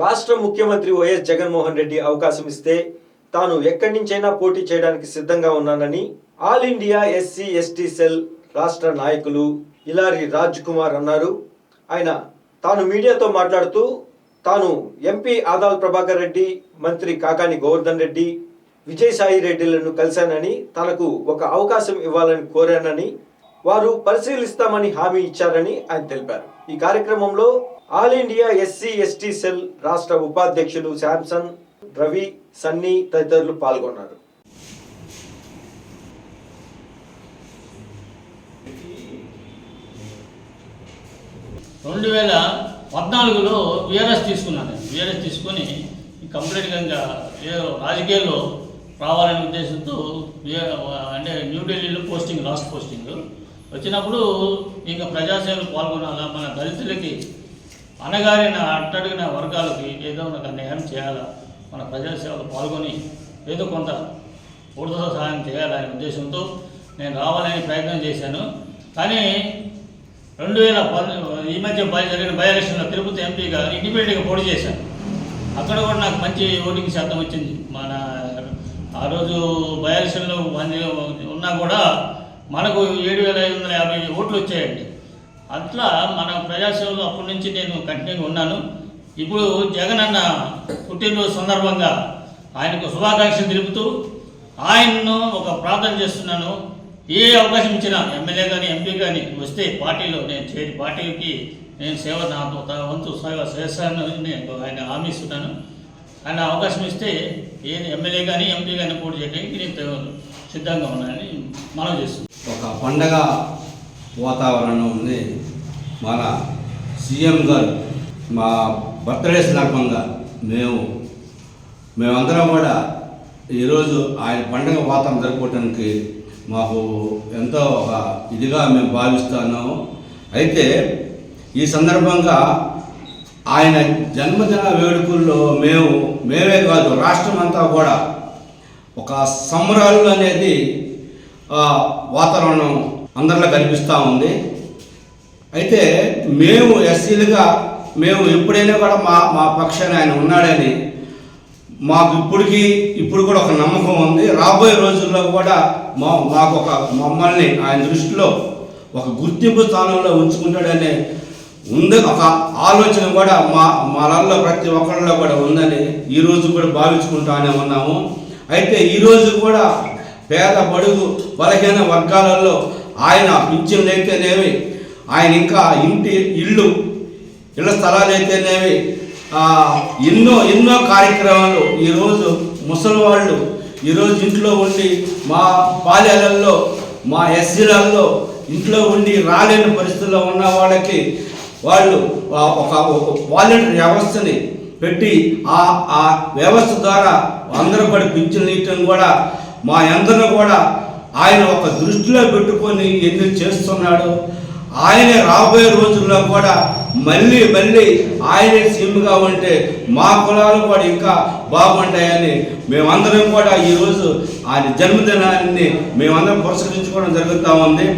రాష్ట్ర ముఖ్యమంత్రి వైఎస్ జగన్మోహన్ రెడ్డి అవకాశం ఇస్తే తాను ఎక్కడి నుంచైనా పోటీ చేయడానికి సిద్ధంగా ఉన్నానని all India SC ST cell రాష్ట్ర నాయకులు ఇలారి రాజ్ కుమార్ అన్నారు. ఆయన తాను మీడియాతో మాట్లాడుతూ తాను ఎంపీ ఆదాల్ ప్రభాకర్ రెడ్డి మంత్రి కాకాని గోవర్ధన్ రెడ్డి విజయసాయి రెడ్డిలను కలిశానని తనకు ఒక అవకాశం ఇవ్వాలని కోరానని వారు పరిశీలిస్తామని హామీ ఇచ్చారని ఆయన తెలిపారు. ఈ కార్యక్రమంలో all India SC ST cell రాష్ట్ర ఉపాధ్యక్షులు శాంసన్ రవి సన్నీ తదితరులు పాల్గొన్నారు. రెండు వేల పద్నాలుగులో విఆర్ఎస్ తీసుకున్నాను. విఆర్ఎస్ తీసుకొని కంప్లీట్గా ఏదో రాజకీయాల్లో రావాలనే ఉద్దేశంతో అంటే న్యూఢిల్లీలో పోస్టింగ్ లాస్ట్ పోస్టింగ్. వచ్చినప్పుడు ఇంకా ప్రజాసేవలు పాల్గొనాలా? మన దళితులకి అనగారిన అట్టడిగిన వర్గాలకి ఏదో ఒక న్యాయం చేయాలా? మన ప్రజాసేవలు పాల్గొని ఏదో కొంత ఉడత సహాయం చేయాలనే ఉద్దేశంతో నేను రావాలని ప్రయత్నం చేశాను. కానీ రెండు వేల పది ఈ మధ్య బయ జరిగిన బై ఎలక్షన్లో తిరుపతి ఎంపీగా ఇండిపెండెంట్గా పోటీ చేశాను అక్కడ కూడా నాకు మంచి ఓటింగ్ శాతం వచ్చింది. మన ఆ రోజు బై ఎలక్షన్లో మంది ఉన్నా కూడా మనకు ఏడు వేల ఐదు వందల యాభై ఓట్లు వచ్చాయండి అట్లా మన ప్రజాసేవలో అప్పటి నుంచి నేను కంటిన్యూగా ఉన్నాను. ఇప్పుడు జగన్ అన్న పుట్టినరోజు సందర్భంగా ఆయనకు శుభాకాంక్షలు తెలుపుతూ ఆయన్ను ఒక ప్రార్థన చేస్తున్నాను. ఏ అవకాశం ఇచ్చినా ఎమ్మెల్యే కానీ ఎంపీ కానీ వస్తే పార్టీలో నేను చేరి పార్టీకి నేను సేవ నాతో తన వంతు సేవ చేస్తానని నేను ఆయన హామీ ఇస్తున్నాను. ఆయన అవకాశం ఇస్తే ఏది ఎమ్మెల్యే కానీ ఎంపీ కానీ పోటీ చేయడానికి నేను సిద్ధంగా ఉన్నానని మనం చేస్తున్నాను. ఒక పండగ వాతావరణం ఉంది. మన సీఎం గారు మా బర్త్డే సందర్భంగా మేము మేమందరం కూడా ఈరోజు ఆయన పండగ వాతావరణం జరుపుకోవటానికి మాకు ఎంతో ఒక ఇదిగా మేము భావిస్తున్నాము అయితే ఈ సందర్భంగా ఆయన జన్మదిన వేడుకల్లో మేము మేమే కాదు రాష్ట్రం అంతా కూడా ఒక సంబరాలు అనేది వాతావరణం అందరిలో కనిపిస్తూ ఉంది. అయితే మేము ఎస్సీలుగా మేము ఎప్పుడైనా కూడా మా మా పక్షాన ఆయన ఉన్నాడని మాకు ఇప్పటికీ ఇప్పుడు కూడా ఒక నమ్మకం ఉంది. రాబోయే రోజుల్లో కూడా మా మాకు ఒక మమ్మల్ని ఆయన దృష్టిలో ఒక గుర్తింపు స్థానంలో ఉంచుకుంటాడనే ఉంది. ఒక ఆలోచన కూడా మా మనల్లో ప్రతి ఒక్కరిలో కూడా ఉందని ఈరోజు కూడా భావించుకుంటానే ఉన్నాము. అయితే ఈరోజు కూడా పేద బడుగు బలహీన వర్గాలలో ఆయన పింఛన్లు ఆయన ఇంకా ఇంటి ఇల్లు ఇళ్ళ స్థలాలు అయితేనేవి ఎన్నో ఎన్నో కార్యక్రమాలు ఈరోజు ముసలి వాళ్ళు ఈరోజు ఇంట్లో ఉండి మా పాలెలలో మా ఎస్సీలలో ఇంట్లో ఉండి రాలేని పరిస్థితుల్లో ఉన్న వాళ్ళకి వాళ్ళు ఒక వాలంటీర్ వ్యవస్థని పెట్టి ఆ ఆ వ్యవస్థ ద్వారా అందరూ కూడా పింఛన్లు ఇవ్వడం కూడా మా అందరూ కూడా ఆయన ఒక దృష్టిలో పెట్టుకొని ఎన్ని చేస్తున్నాడు? ఆయనే రాబోయే రోజుల్లో కూడా మళ్ళీ మళ్ళీ ఆయనే సీఎంగా ఉంటే మా కులాలు కూడా ఇంకా బాగుంటాయని మేమందరం కూడా ఈరోజు ఆయన జన్మదినాన్ని మేమందరం పురస్కరించుకోవడం జరుగుతూ ఉంది.